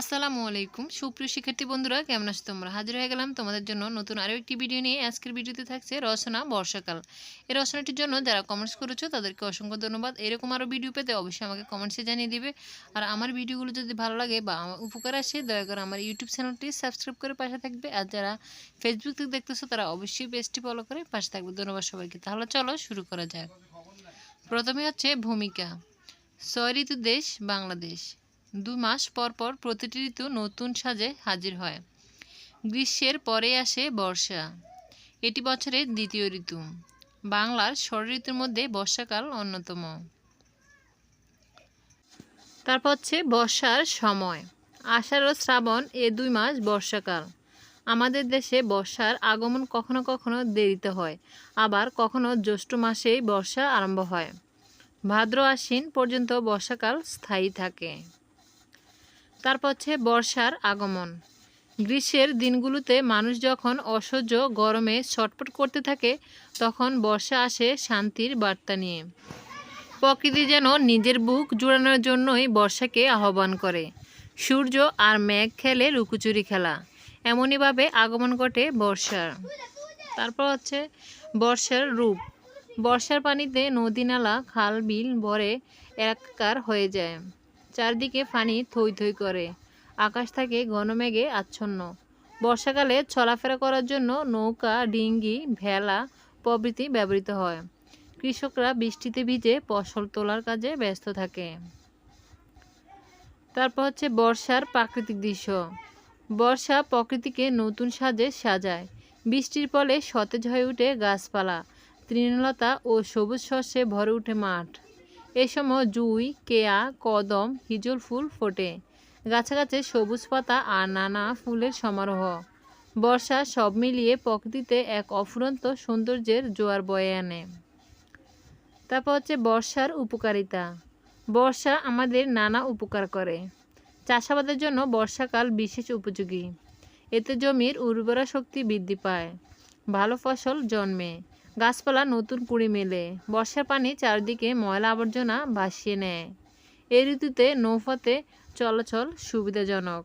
আসসালামু আলাইকুম। সুপ্রিয় শিক্ষার্থী বন্ধুরা, কেমন আছো তোমরা? হাজির হয়ে গেলাম তোমাদের জন্য নতুন আরও একটি ভিডিও নিয়ে। আজকের ভিডিওতে থাকছে রচনা বর্ষাকাল। এই রচনাটির জন্য যারা কমেন্টস করেছ, তাদেরকে অসংখ্য ধন্যবাদ। এরকম আরও ভিডিও পেতে অবশ্যই আমাকে কমেন্টসে জানিয়ে দিবে। আর আমার ভিডিওগুলো যদি ভালো লাগে বা আমার উপকার আসে, দয়া করে আমার ইউটিউব চ্যানেলটি সাবস্ক্রাইব করে পাশে থাকবে। আর যারা ফেসবুক থেকে দেখতেছো, তারা অবশ্যই পেজটি ফলো করে পাশে থাকবে। ধন্যবাদ সবাইকে। তাহলে চলো শুরু করা যাক। প্রথমে হচ্ছে ভূমিকা। ছয় ঋতু দেশ, বাংলাদেশ। দু মাস পর পর প্রতিটি ঋতু নতুন সাজে হাজির হয়। গ্রীষ্মের পরে আসে বর্ষা। এটি বছরের দ্বিতীয় ঋতু। বাংলার ষড় ঋতুর মধ্যে বর্ষাকাল অন্যতম। তারপর হচ্ছে বর্ষার সময়। আষাঢ় ও শ্রাবণ এ দুই মাস বর্ষাকাল। আমাদের দেশে বর্ষার আগমন কখনো কখনো দেরিতে হয়। আবার কখনো জ্যৈষ্ঠ মাসেই বর্ষা আরম্ভ হয়। ভাদ্র আশ্বিন পর্যন্ত বর্ষাকাল স্থায়ী থাকে। তারপর হচ্ছে বর্ষার আগমন। গ্রীষ্মের দিনগুলোতে মানুষ যখন অসহ্য গরমে ছটপট করতে থাকে, তখন বর্ষা আসে শান্তির বার্তা নিয়ে। প্রকৃতি যেন নিজের বুক জুড়ানোর জন্যই বর্ষাকে আহ্বান করে। সূর্য আর মেঘ খেলে লুকোচুরি খেলা। এমনইভাবে আগমন ঘটে বর্ষার। তারপর হচ্ছে বর্ষার রূপ। বর্ষার পানিতে নদী নালা খাল, বিল ভরে একাকার হয়ে যায়। চারদিকে পানি থই থই করে। আকাশ থাকে ঘন মেঘে আচ্ছন্ন। বর্ষাকালে চলাফেরা করার জন্য নৌকা, ডিঙ্গি, ভেলা প্রভৃতি ব্যবহৃত হয়। কৃষকরা বৃষ্টিতে ভিজে ফসল তোলার কাজে ব্যস্ত থাকে। তারপর হচ্ছে বর্ষার প্রাকৃতিক দৃশ্য। বর্ষা প্রকৃতিকে নতুন সাজে সাজায়। বৃষ্টির ফলে সতেজ হয়ে ওঠে গাছপালা, তৃণলতা ও সবুজ শস্যে ভরে ওঠে মাঠ। এ সময় জুই, কেয়া, কদম হিজল ফুল ফোটে। গাছে গাছে সবুজ পাতা আর নানা ফুলের সমারোহ। বর্ষা সব মিলিয়ে প্রকৃতিতে এক অফুরন্ত সৌন্দর্যের জোয়ার বয়ে আনে। তারপর হচ্ছে বর্ষার উপকারিতা। বর্ষা আমাদের নানা উপকার করে। চাষাবাদের জন্য বর্ষাকাল বিশেষ উপযোগী। এতে জমির উর্বরা শক্তি বৃদ্ধি পায়। ভালো ফসল জন্মে। গাছপালা নতুন কুড়ি মেলে। বর্ষার পানি চারদিকে ময়লা আবর্জনা ভাসিয়ে নেয়। এই ঋতুতে নৌপথে চলাচল সুবিধাজনক।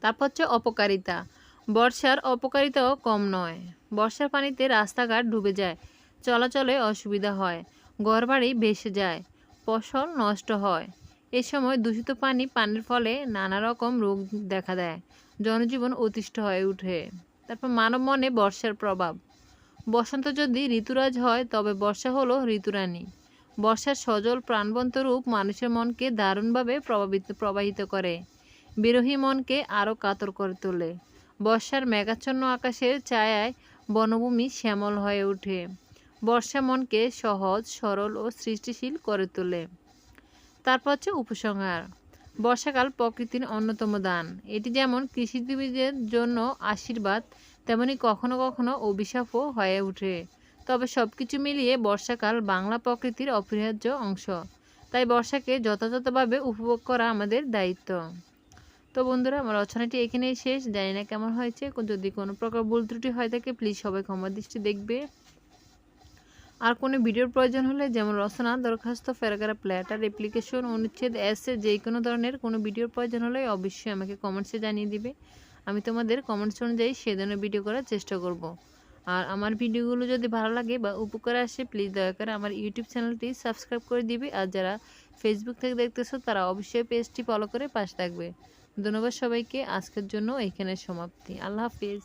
তারপর হচ্ছে অপকারিতা। বর্ষার অপকারিতাও কম নয়। বর্ষার পানিতে রাস্তাঘাট ডুবে যায়, চলাচলে অসুবিধা হয়, ঘরবাড়ি ভেসে যায়, ফসল নষ্ট হয়। এ সময় দূষিত পানি পানির ফলে নানা রকম রোগ দেখা দেয়। জনজীবন অতিষ্ঠ হয়ে ওঠে। তারপর মানব মনে বর্ষার প্রভাব। বসন্ত যদি ঋতুরাজ হয়, তবে বর্ষা হলো ঋতুরানী বর্ষার সজল প্রাণবন্ত রূপ মানুষের মনকে দারুণভাবে প্রভাবিত, প্রবাহিত করে। বিরোহী মনকে আরও কাতর করে তোলে। বর্ষার মেঘাচ্ছন্ন আকাশের ছায়ায় বনভূমি শ্যামল হয়ে ওঠে। বর্ষা মনকে সহজ, সরল ও সৃষ্টিশীল করে তোলে। তারপর হচ্ছে উপসংহার। বর্ষাকাল প্রকৃতির অন্যতম দান। এটি যেমন কৃষিজীবীদের জন্য আশীর্বাদ, তেমনি কখনো কখনো অভিশাপও হয়ে ওঠে। তবে সব কিছু মিলিয়ে বর্ষাকাল বাংলা প্রকৃতির অপরিহার্য অংশ। তাই বর্ষাকে যথাযথভাবে উপভোগ করা আমাদের দায়িত্ব। তো বন্ধুরা, আমার রচনাটি এখানেই শেষ। জানি না কেমন হয়েছে, যদি কোনো প্রকার ভুল ত্রুটি হয় থাকে প্লিজ সবাই ক্ষমা দৃষ্টি দেখবে। আর কোনো ভিডিওর প্রয়োজন হলে যেমন রচনা, দরখাস্ত ফেরাগারা প্ল্যাটার অ্যাপ্লিকেশন, অনুচ্ছেদ, এসে যে কোনো ধরনের কোনো ভিডিওর প্রয়োজন হলে অবশ্যই আমাকে কমেন্টসে জানিয়ে দিবে। আমি তোমাদের কমেন্টস অনুযায়ী সে ধরনের ভিডিও করার চেষ্টা করব। আর আমার ভিডিওগুলো যদি ভালো লাগে বা উপকার আসে প্লিজ দয়া করে আমার ইউটিউব চ্যানেলটি সাবস্ক্রাইব করে দিবে। আর যারা ফেসবুক থেকে দেখতেছো, তারা অবশ্যই পেজটি ফলো করে পাশে থাকবে। ধন্যবাদ সবাইকে। আজকের জন্য এখানে সমাপ্তি। আল্লাহ হাফিজ।